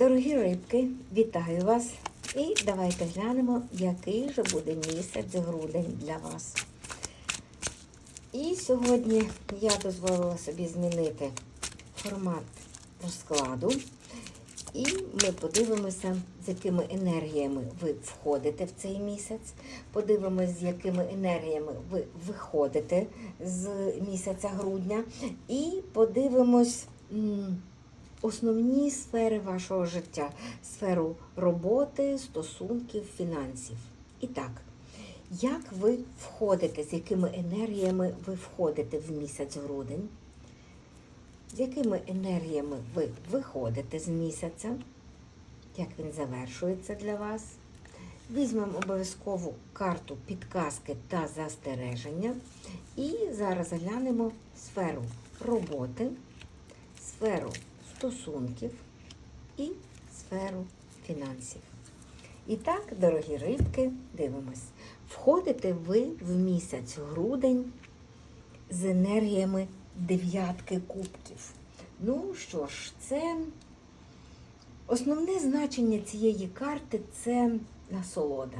Дорогі рибки, вітаю вас! І давайте глянемо, який же буде місяць грудень для вас. І сьогодні я дозволила собі змінити формат розкладу. І ми подивимося, з якими енергіями ви входите в цей місяць. Подивимося, з якими енергіями ви виходите з місяця грудня. І подивимось основні сфери вашого життя: сферу роботи, стосунків, фінансів. І так, як ви входите, з якими енергіями ви входите в місяць грудень? з якими енергіями ви виходите з місяця, як він завершується для вас. Візьмемо обов'язкову карту підказки та застереження. І зараз глянемо сферу роботи, сферу стосунків і сферу фінансів. І так, дорогі рибки, дивимось. Входите ви в місяць грудень з енергіями дев'ятки кубків. Ну що ж, це основне значення цієї карти це насолода.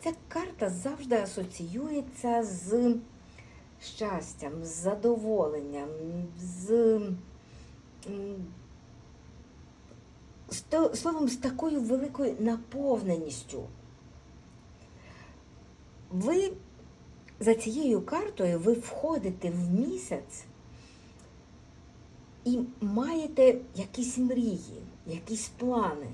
Ця карта завжди асоціюється з щастям, з задоволенням, з, словом, з такою великою наповненістю. Ви за цією картою ви входите в місяць і маєте якісь мрії, якісь плани.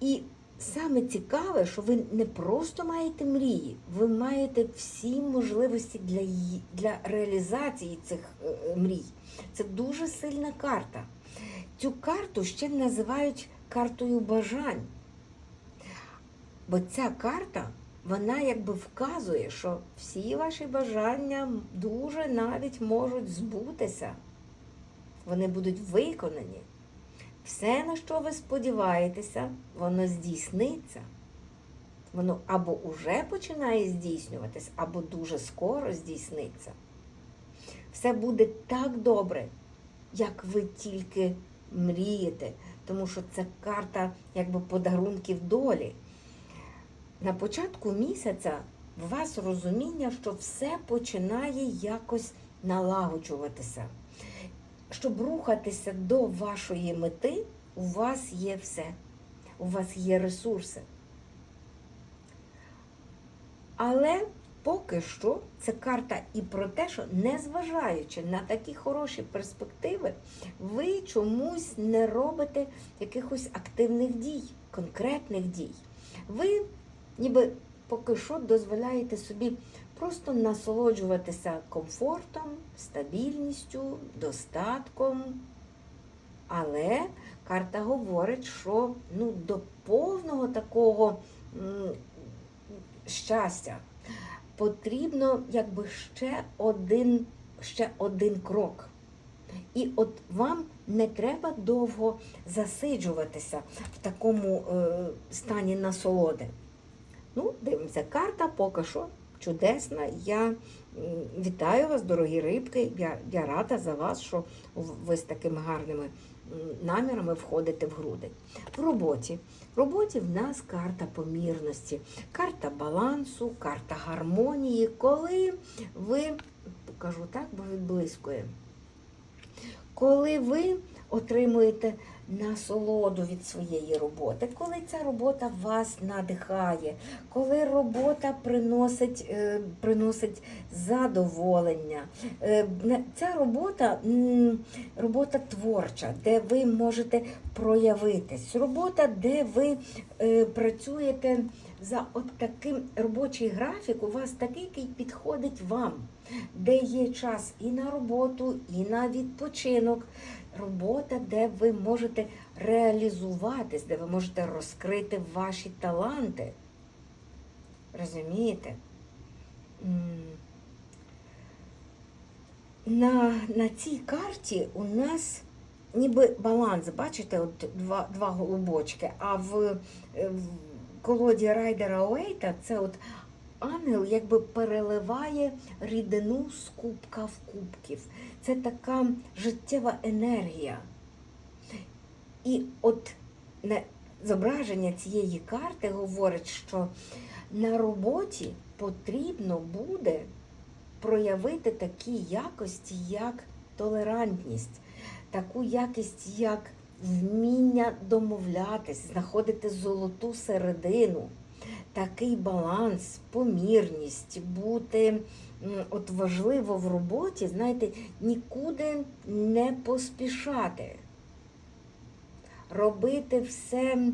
І саме цікаве, що ви не просто маєте мрії, ви маєте всі можливості для, для реалізації цих е, е, мрій. Це дуже сильна карта. Цю карту ще називають картою бажань. Бо ця карта, вона якби вказує, що всі ваші бажання дуже навіть можуть збутися. Вони будуть виконані. Все, на що ви сподіваєтеся, воно здійсниться. Воно або уже починає здійснюватись, або дуже скоро здійсниться. Все буде так добре, як ви тільки мрієте, тому що це карта якби подарунків долі. На початку місяця в вас розуміння, що все починає якось налагоджуватися. Щоб рухатися до вашої мети, у вас є все. У вас є ресурси. Але поки що це карта і про те, що незважаючи на такі хороші перспективи, ви чомусь не робите якихось активних дій, конкретних дій. Ви ніби поки що дозволяєте собі просто насолоджуватися комфортом, стабільністю, достатком. Але карта говорить, що ну, до повного такого щастя потрібно якби ще один, ще один крок. І от вам не треба довго засиджуватися в такому е, стані насолоди. Ну, дивимося, карта поки що чудесна. Я вітаю вас, дорогі рибки. Я, я рада за вас, що ви з такими гарними намірами входите в грудень. В роботі. В роботі в нас карта помірності, карта балансу, карта гармонії. Коли ви, покажу так, бо відблискує, коли ви отримуєте насолоду від своєї роботи, коли ця робота вас надихає, коли робота приносить, е, приносить задоволення. Е, Ця робота робота творча, де ви можете проявитись, робота, де ви е, працюєте за от таким робочий графік, у вас такий, який підходить вам, де є час і на роботу, і на відпочинок. Робота, де ви можете реалізуватись, де ви можете розкрити ваші таланти. Розумієте? На, на цій карті у нас ніби баланс, бачите, от два, два голубочки, а в, е, в колоді Райдера Уейта це от ангел якби переливає рідину з кубка в кубків. Це така життєва енергія. І от зображення цієї карти говорить, що на роботі потрібно буде проявити такі якості, як толерантність, таку якість, як вміння домовлятись, знаходити золоту середину, такий баланс, помірність, бути от важливо в роботі, знаєте, нікуди не поспішати. Робити все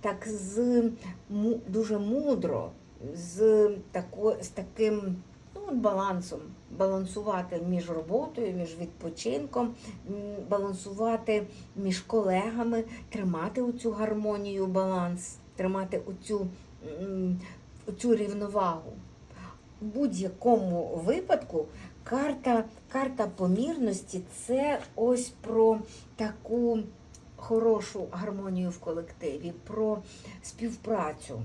так з дуже мудро, з, тако, з таким ну, балансом, балансувати між роботою, між відпочинком, балансувати між колегами, тримати оцю гармонію, баланс, тримати оцю, оцю рівновагу. В будь-якому випадку карта, карта помірності це ось про таку хорошу гармонію в колективі, про співпрацю,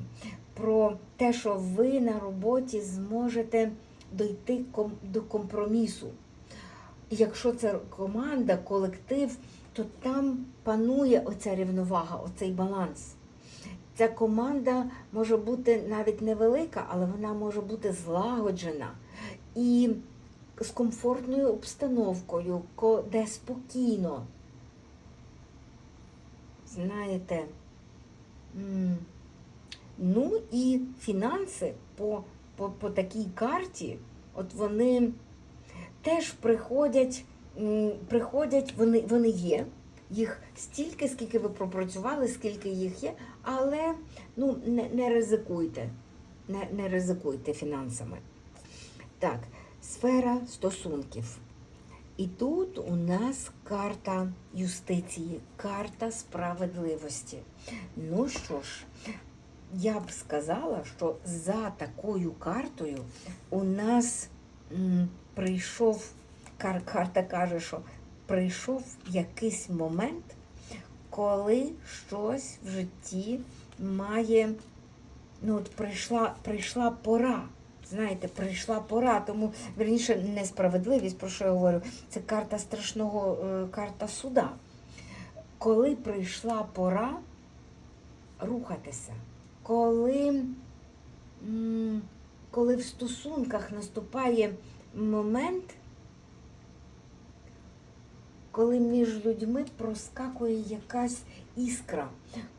про те, що ви на роботі зможете дойти до компромісу. Якщо це команда, колектив, то там панує оця рівновага, оцей баланс. Ця команда може бути навіть невелика, але вона може бути злагоджена і з комфортною обстановкою, де спокійно. Знаєте, ну і фінанси по, по, по такій карті, от вони теж приходять, приходять, вони, вони є. Їх стільки, скільки ви пропрацювали, скільки їх є, але ну, не, не ризикуйте. Не, не ризикуйте фінансами. Так, сфера стосунків. І тут у нас карта юстиції, карта справедливості. Ну що ж, я б сказала, що за такою картою у нас м, прийшов, кар, карта каже, що прийшов якийсь момент, коли щось в житті має, ну от прийшла, прийшла пора. Знаєте, прийшла пора, тому верніше несправедливість, про що я говорю, це карта страшного, е, карта суда. Коли прийшла пора рухатися, коли, коли в стосунках наступає момент, коли між людьми проскакує якась іскра,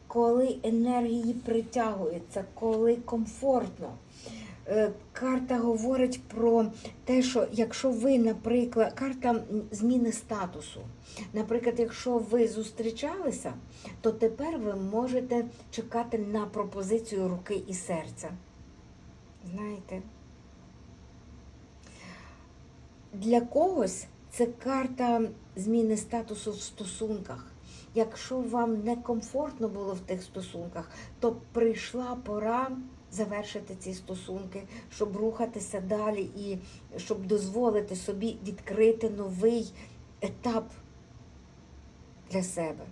коли енергії притягуються, коли комфортно. Е, Карта говорить про те, що якщо ви, наприклад, карта зміни статусу. Наприклад, якщо ви зустрічалися, то тепер ви можете чекати на пропозицію руки і серця. Знаєте? Для когось це карта зміни статусу в стосунках. Якщо вам некомфортно було в тих стосунках, то прийшла пора завершити ці стосунки, щоб рухатися далі і щоб дозволити собі відкрити новий етап для себе.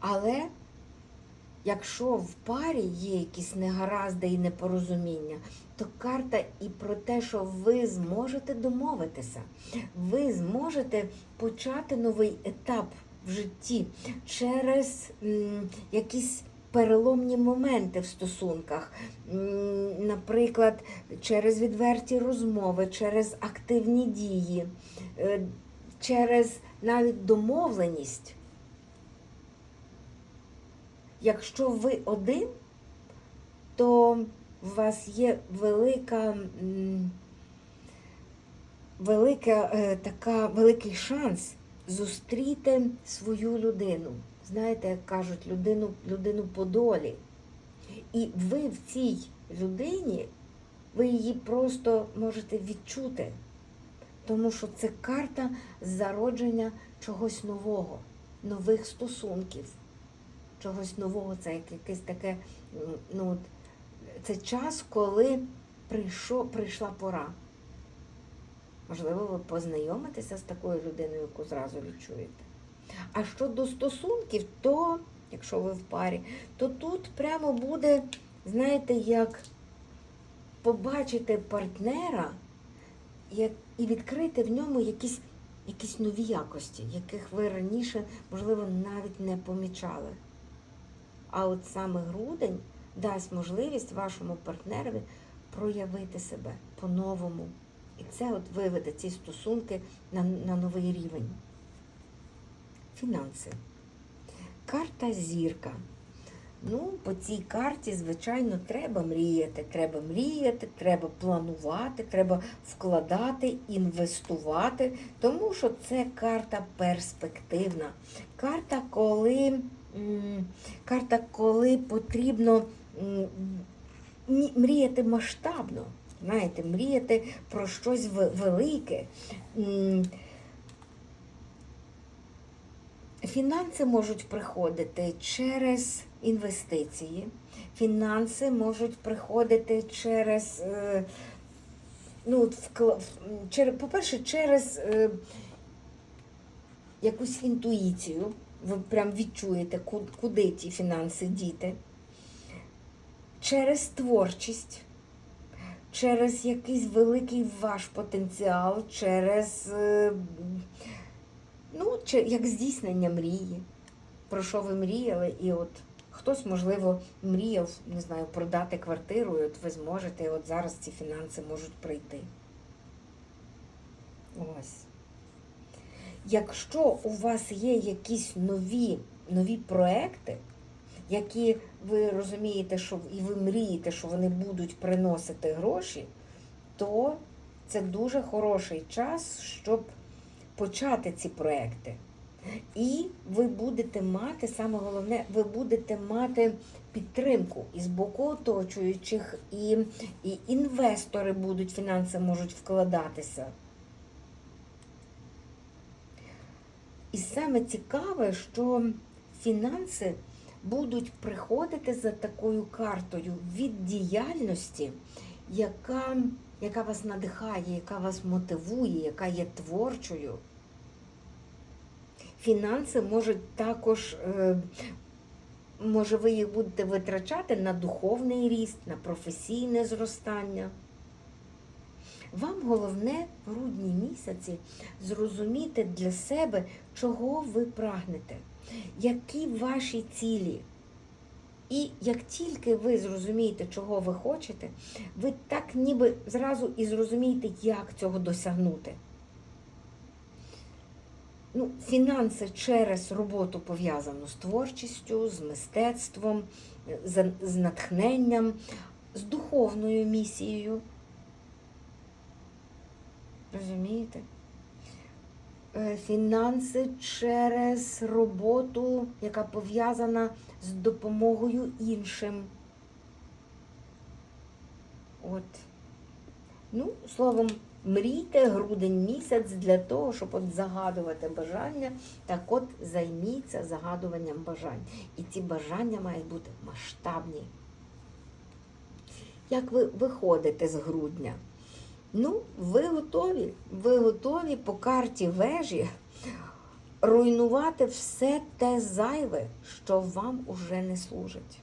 Але якщо в парі є якісь негаразди і непорозуміння, то карта і про те, що ви зможете домовитися, ви зможете почати новий етап в житті через м, якісь переломні моменти в стосунках, М, наприклад, через відверті розмови, через активні дії, е, через навіть домовленість. Якщо ви один, то у вас є велика, велика е, така, великий шанс зустріти свою людину. Знаєте, як кажуть, людину, людину по долі. І ви в цій людині, ви її просто можете відчути, тому що це карта зародження чогось нового, нових стосунків чогось нового, це як якесь таке, ну, це час, коли прийшов, прийшла пора. Можливо, ви познайомитеся з такою людиною, яку зразу відчуєте. А щодо стосунків, то, якщо ви в парі, то тут прямо буде, знаєте, як побачити партнера як, і відкрити в ньому якісь якісь нові якості, яких ви раніше, можливо, навіть не помічали. А от саме грудень дасть можливість вашому партнерові проявити себе по-новому. І це от виведе ці стосунки на, на новий рівень. Фінанси. Карта зірка. Ну, по цій карті, звичайно, треба мріяти. Треба мріяти, треба планувати, треба вкладати, інвестувати, тому що це карта перспективна. Карта, коли, карта, коли потрібно мріяти масштабно. Знаєте, мріяти про щось велике. Фінанси можуть приходити через інвестиції, фінанси можуть приходити через, е, ну, от вкла- в- чер- по-перше, через е, якусь інтуїцію. Ви прям відчуєте, куди ті фінанси діти. Через творчість, через якийсь великий ваш потенціал, через. е, Ну, як здійснення мрії. Про що ви мріяли, і от хтось, можливо, мріяв, не знаю, продати квартиру, і от ви зможете, і от зараз ці фінанси можуть прийти. Ось. Якщо у вас є якісь нові, нові проекти, які ви розумієте, що і ви мрієте, що вони будуть приносити гроші, то це дуже хороший час, щоб почати ці проекти. І ви будете мати, саме головне, ви будете мати підтримку і з боку оточуючих, і, і інвестори будуть, фінанси можуть вкладатися. І саме цікаве, що фінанси будуть приходити за такою картою від діяльності, яка, яка вас надихає, яка вас мотивує, яка є творчою. Фінанси можуть також, е, може, ви їх будете витрачати на духовний ріст, на професійне зростання. Вам головне в грудні місяці зрозуміти для себе, чого ви прагнете, які ваші цілі. І як тільки ви зрозумієте, чого ви хочете, ви так ніби зразу і зрозумієте, як цього досягнути. Ну, фінанси через роботу пов'язану з творчістю, з мистецтвом, з натхненням, з духовною місією. Розумієте? Е, Фінанси через роботу, яка пов'язана з допомогою іншим. От. Ну, словом, мрійте грудень місяць для того, щоб от загадувати бажання. Так от займіться загадуванням бажань. І ці бажання мають бути масштабні. Як ви виходите з грудня? Ну, ви готові. Ви готові по карті вежі руйнувати все те зайве, що вам уже не служить.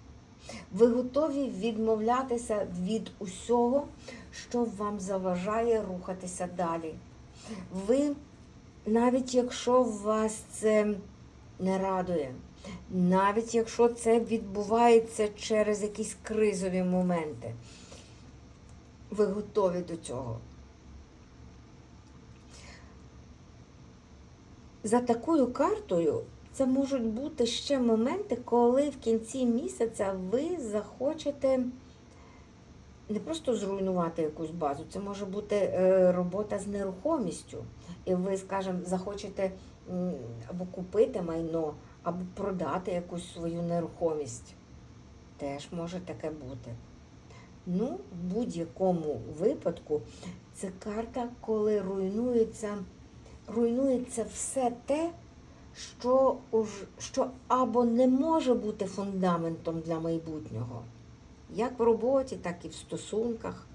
Ви готові відмовлятися від усього, що вам заважає рухатися далі. Ви, навіть якщо вас це не радує, навіть якщо це відбувається через якісь кризові моменти, ви готові до цього. За такою картою це можуть бути ще моменти, коли в кінці місяця ви захочете не просто зруйнувати якусь базу, це може бути е, робота з нерухомістю. І ви, скажімо, захочете або купити майно, або продати якусь свою нерухомість. Теж може таке бути. Ну, в будь-якому випадку це карта, коли руйнується, руйнується все те, що, що або не може бути фундаментом для майбутнього, як в роботі, так і в стосунках.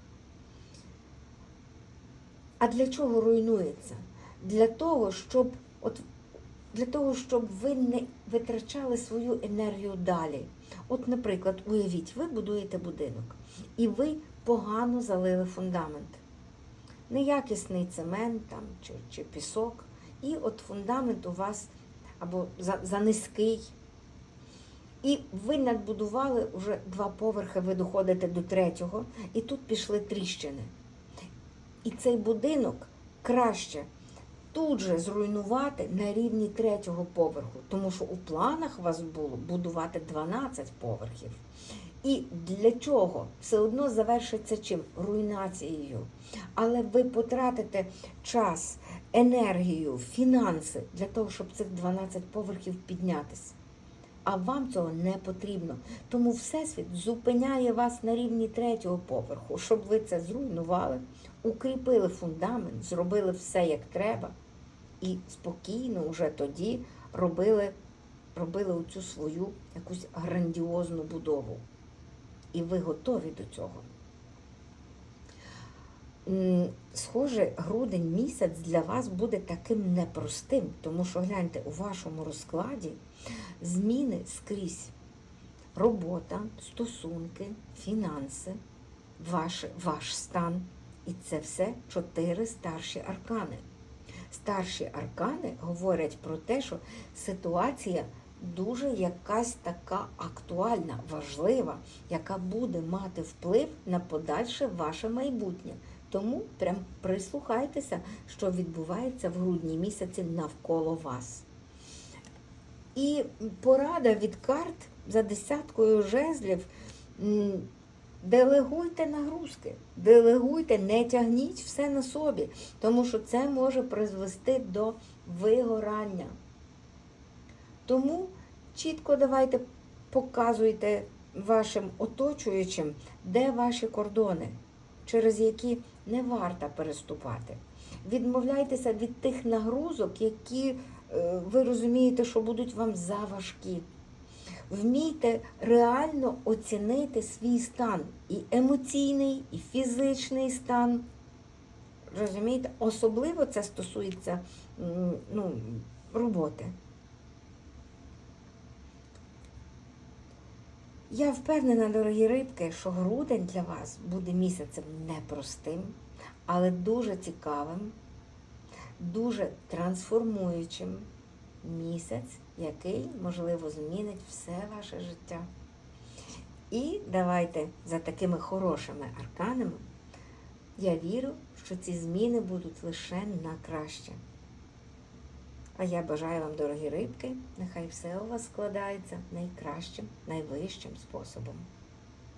А для чого руйнується? Для того, щоб от для того, щоб ви не витрачали свою енергію далі. От, наприклад, уявіть, ви будуєте будинок, і ви погано залили фундамент. Неякісний цемент там, чи, чи пісок, і от фундамент у вас або за, за. І ви надбудували вже два поверхи, ви доходите до третього, і тут пішли тріщини. І цей будинок краще тут же зруйнувати на рівні третього поверху, тому що у планах вас було будувати 12 поверхів. І для чого? Все одно завершиться чим? Руйнацією. Але ви потратите час, енергію, фінанси для того, щоб цих 12 поверхів піднятися. А вам цього не потрібно. Тому Всесвіт зупиняє вас на рівні третього поверху, щоб ви це зруйнували, укріпили фундамент, зробили все як треба, і спокійно вже тоді робили, робили оцю свою якусь грандіозну будову. І ви готові до цього. Схоже, грудень місяць для вас буде таким непростим, тому що гляньте, у вашому розкладі зміни скрізь. Робота, стосунки, фінанси, ваш, ваш стан. І це все чотири старші аркани. Старші аркани говорять про те, що ситуація дуже якась така актуальна, важлива, яка буде мати вплив на подальше ваше майбутнє. Тому прям прислухайтеся, що відбувається в грудні місяці навколо вас. І порада від карт за десяткою жезлів. Делегуйте нагрузки, делегуйте, не тягніть все на собі, тому що це може призвести до вигорання. Тому чітко давайте показуйте вашим оточуючим, де ваші кордони, через які не варто переступати. Відмовляйтеся від тих нагрузок, які е, ви розумієте, що будуть вам заважкі. Вмійте реально оцінити свій стан, і емоційний, і фізичний стан. Розумієте? Особливо це стосується ну, роботи. Я впевнена, дорогі рибки, що грудень для вас буде місяцем непростим, але дуже цікавим, дуже трансформуючим місяць, який, можливо, змінить все ваше життя. І давайте за такими хорошими арканами. Я вірю, що ці зміни будуть лише на краще. А я бажаю вам, дорогі рибки, нехай все у вас складається найкращим, найвищим способом.